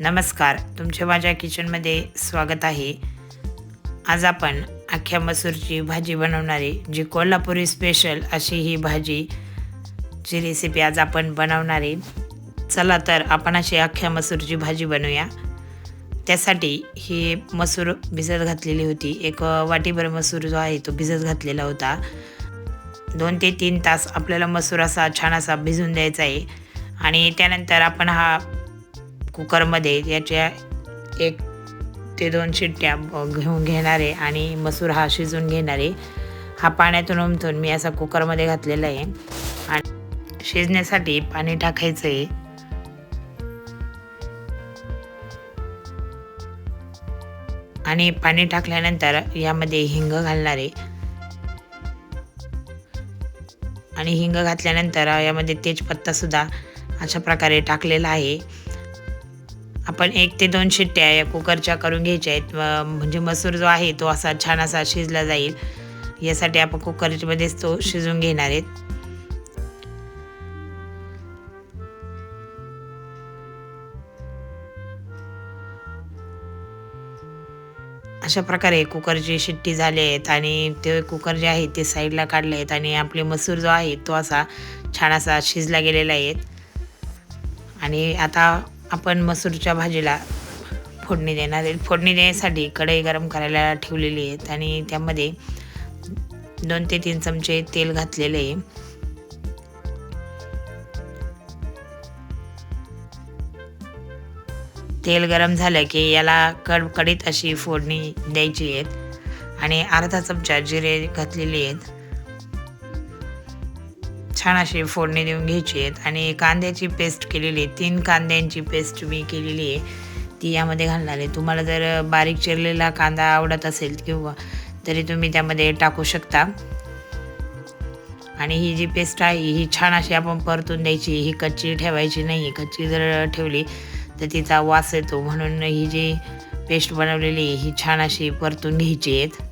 नमस्कार. तुमचे माझ्या किचनमध्ये स्वागत आहे. आज आपण अख्ख्या मसूरची भाजी बनवणारी जी कोल्हापुरी स्पेशल अशी ही भाजी ची रेसिपी आज आपण बनवणार. आहे चला तर आपण अशी अख्ख्या मसूरची भाजी बनवूया. त्यासाठी ही मसूर भिजत घातलेली होती. एक वाटीभर मसूर जो आहे तो भिजत घातलेला होता. दोन ते तीन तास आपल्याला मसूर असा छान असा भिजून द्यायचा आहे. आणि त्यानंतर आपण हा कुकरमध्ये याच्या एक ते दोन शिट्ट्या घेऊन घेणारे आणि मसूर हा शिजून घेणारे. हा पाण्यातून उमथून मी असा कुकरमध्ये घातलेला आहे. आणि शिजण्यासाठी पाणी टाकायचं आहे आणि पाणी टाकल्यानंतर यामध्ये हिंग घालणार. आहे आणि हिंग घातल्यानंतर यामध्ये तेजपत्ता सुद्धा अशा प्रकारे टाकलेला आहे. आपण एक ते दोन शिट्ट्या या कुकरच्या करून घ्यायच्या आहेत. म्हणजे मसूर जो आहे तो असा छान असा शिजला जाईल. यासाठी आपण कुकरमध्येच तो शिजून घेणार आहेत. अशा प्रकारे कुकरची शिट्टी झाली आहेत आणि ते कुकर जे आहे ते साईडला काढले आहेत आणि आपले मसूर जो आहे तो असा छान असा शिजला गेलेला आहे. आणि आता आपण मसूरच्या भाजीला फोडणी देणार आहे. फोडणी देण्यासाठी कढई गरम करायला ठेवलेली आहेत आणि त्यामध्ये दोन ते तीन चमचे तेल घातलेले आहे. तेल गरम झालं की याला कडकडीत अशी फोडणी द्यायची आहेत. आणि अर्धा चमचा जिरे घातलेली आहेत. छान अशी फोडणी देऊन घ्यायची आहेत. आणि कांद्याची पेस्ट केलेली आहे. तीन कांद्यांची पेस्ट मी केलेली आहे. ती यामध्ये घालणार आहे. तुम्हाला जर बारीक चिरलेला कांदा आवडत असेल किंवा तरी तुम्ही त्यामध्ये टाकू शकता. आणि ही जी पेस्ट आहे ही छान अशी आपण परतून द्यायची. ही कच्ची ठेवायची नाही कच्ची जर ठेवली तर तिचा वास येतो. म्हणून ही जी पेस्ट बनवलेली आहे, ही छान अशी परतून घ्यायची आहेत.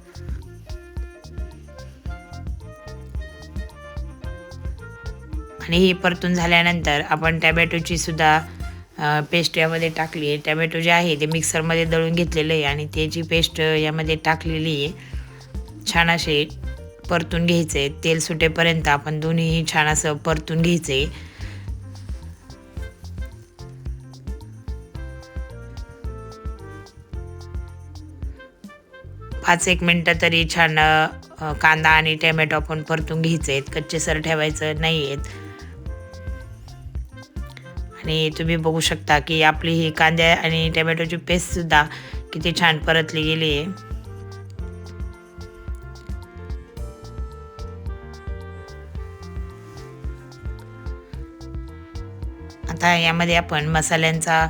आणि ही परतून झाल्यानंतर आपण टॅमॅटोची सुद्धा पेस्ट यामध्ये टाकली आहे. टॅमॅटो जे आहे ते मिक्सरमध्ये दळून घेतलेलं आहे आणि त्याची पेस्ट यामध्ये टाकलेली आहे छान असे परतून घ्यायचं. आहे तेल सुटेपर्यंत आपण दोन्हीही छान असं परतून घ्यायचं. आहे पाच एक मिनटं तरी छान कांदा आणि टॅमॅटो आपण परतून घ्यायचे आहेत. कच्चे सर ठेवायचं नाही आहेत आणि तुम्ही बघू शकता की आपली ही कांद्या आणि टमॅटोची पेस्टसुद्धा किती छान परतली गेली आहे. आता यामध्ये आपण मसाल्यांचा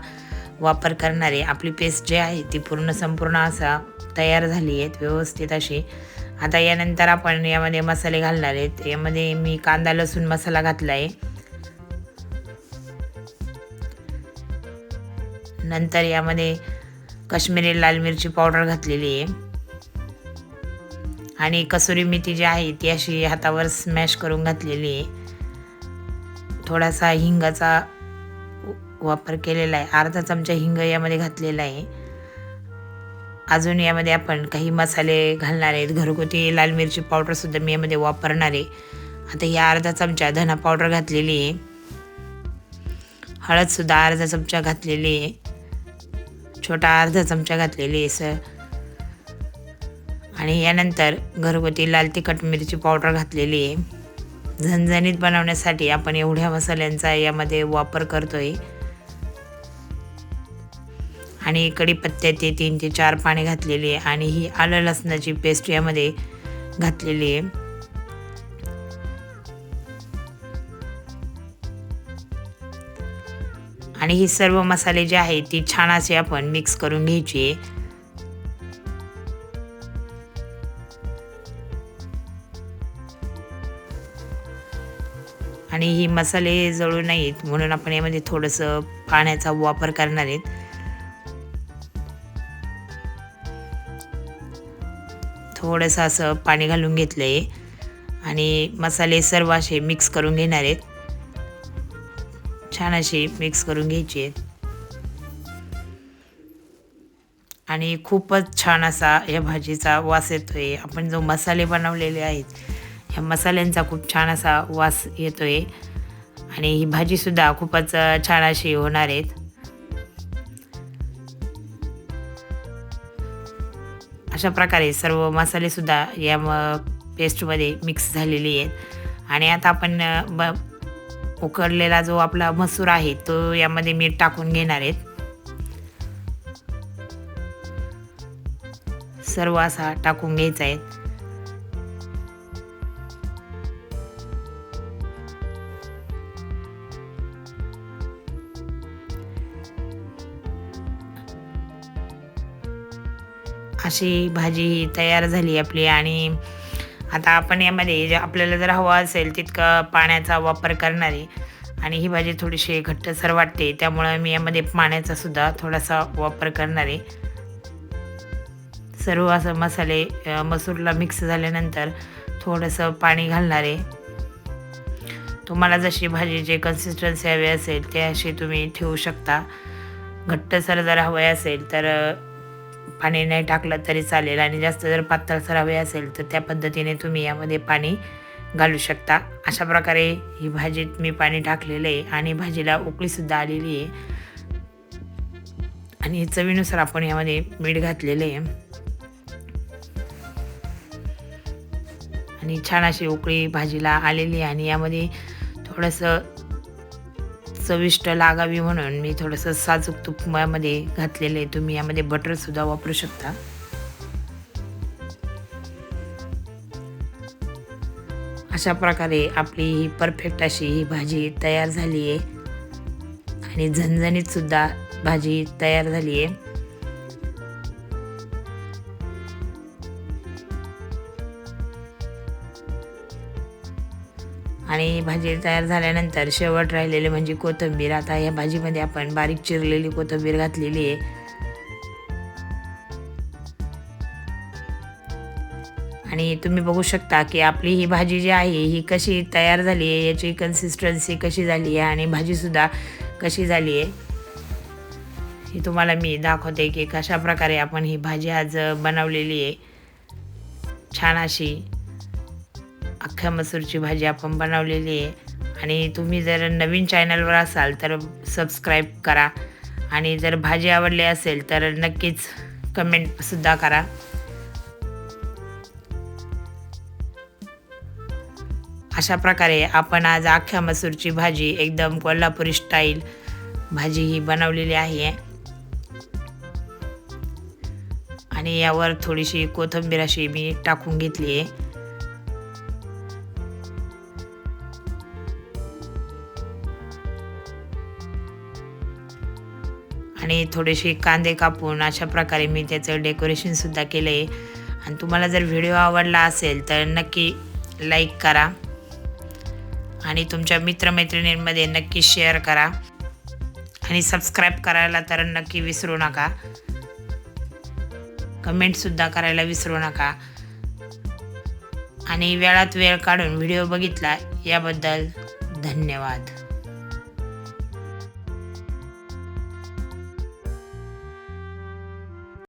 वापर करणारी आपली पेस्ट जी आहे ती पूर्ण संपूर्ण असा तयार झाली आहेत व्यवस्थित अशी. आता यानंतर आपण यामध्ये मसाले घालणार आहेत यामध्ये मी कांदा लसूण मसाला घातला आहे नंतर यामध्ये काश्मीरी लाल मिरची पावडर घातलेली आहे. आणि कसुरी मेथी जी आहे ती अशी हातावर स्मॅश करून घातलेली आहे. थोडासा हिंगाचा वापर केलेला आहे. अर्धा चमचा हिंग यामध्ये घातलेला आहे. अजून यामध्ये आपण काही मसाले घालणार आहेत. घरगुती लाल मिरची पावडरसुद्धा मी यामध्ये वापरणार आहे. आता ही अर्धा चमचा धना पावडर घातलेली आहे. हळदसुद्धा अर्धा चमचा घातलेली आहे. छोटा अर्धा चमचा घातलेली आहे सर आणि यानंतर घरगुती लाल तिखट मिरची पावडर घातलेली आहे. झणझणीत बनवण्यासाठी आपण एवढ्या मसाल्यांचा यामध्ये वापर करतोय. आणि कडीपत्त्याचे तीन ते चार पाणी घातलेली आहे आणि ही आलं लसणाची पेस्ट यामध्ये घातलेली आहे. आणि ही सर्व मसाले जे आहेत ती छान असे आपण मिक्स करून घ्यायची. आहे आणि ही मसाले जळू नाहीत म्हणून आपण यामध्ये थोडंसं पाण्याचा वापर करणार आहेत. थोडंसं असं पाणी घालून घेतलं आहे आणि मसाले सर्व असे मिक्स करून घेणार आहेत. छान अशी मिक्स करून घ्यायची. आहेत आणि खूपच छान असा या भाजीचा वास येतो आहे आपण जो मसाले बनवलेले आहेत ह्या मसाल्यांचा खूप छान असा वास येतो आहे आणि ही भाजीसुद्धा खूपच छान अशी होणार आहेत. अशा प्रकारे सर्व मसालेसुद्धा या म पेस्टमध्ये मिक्स झालेली आहेत. आणि आता आपण ब उकडलेला जो आपला मसूर आहे तो यामध्ये मीठ टाकून घेणार आहेत. सर्व असा टाकून घ्यायचा आहे. अशी भाजी तयार झाली आपली आणि आता आपण यामध्ये जे आपल्याला जर हवा असेल तितका पाण्याचा वापर करणार आहे आणि ही भाजी थोडीशी घट्टसर वाटते त्यामुळं मी यामध्ये पाण्याचा सुद्धा थोडासा वापर करणार. आहे सर्व असं मसाले मसूरला मिक्स झाल्यानंतर थोडंसं पाणी घालणार. आहे तुम्हाला जशी भाजीची कन्सिस्टन्सी हवी असेल ते अशी तुम्ही ठेवू शकता. घट्टसर जर हवे असेल तर पाणी नाही टाकलं तरी चालेल आणि जास्त जर पातळसर हवे असेल तर त्या पद्धतीने तुम्ही यामध्ये पाणी घालू शकता. अशा प्रकारे ही भाजीत मी पाणी टाकलेलं आहे आणि भाजीला उकळीसुद्धा आलेली आहे. आणि चवीनुसार आपण यामध्ये मीठ घातलेलं आहे. आणि छान अशी उकळी भाजीला आलेली आहे आणि यामध्ये थोडंसं चविष्ट लागावी म्हणून मी थोडंसं साजूक तुपामध्ये घातलेलं आहे. तुम्ही यामध्ये बटरसुद्धा वापरू शकता. अशा प्रकारे आपली ही परफेक्ट अशी ही भाजी तयार झाली आहे. आणि झणझणीतसुद्धा भाजी तयार झाली आहे. आणि भाजी तयार झाल्यानंतर शेवट राहिलेले म्हणजे कोथिंबीर. आता या भाजीमध्ये आपण बारीक चिरलेली कोथिंबीर घातलेली आहे. आणि तुम्ही बघू शकता की आपली ही भाजी जी आहे ही कशी तयार झाली आहे याची कन्सिस्टन्सी कशी झाली आहे आणि भाजीसुद्धा कशी झाली आहे. ही तुम्हाला मी दाखवते की कशा प्रकारे आपण ही भाजी आज बनवलेली आहे. छान अशी अख्ख्या मसूरची भाजी आपण बनवलेली आहे. आणि तुम्ही जर नवीन चॅनलवर असाल तर सबस्क्राईब करा. आणि जर भाजी आवडली असेल तर नक्कीच कमेंटसुद्धा करा. अशा प्रकारे आपण आज अख्ख्या मसूरची भाजी एकदम कोल्हापुरी स्टाईल भाजी ही बनवलेली आहे. आणि यावर थोडीशी कोथिंबीर अशी मी टाकून घेतली आहे. आणि थोडेसे कांदे कापून अशा प्रकारे मी त्याचं डेकोरेशनसुद्धा केलं आहे आणि तुम्हाला जर व्हिडिओ आवडला असेल तर नक्की लाईक करा. आणि तुमच्या मित्रमैत्रिणींमध्ये नक्की शेअर करा. आणि सबस्क्राईब करायला तर नक्की विसरू नका. कमेंटसुद्धा करायला विसरू नका. आणि वेळात वेळ काढून व्हिडिओ बघितला याबद्दल धन्यवाद.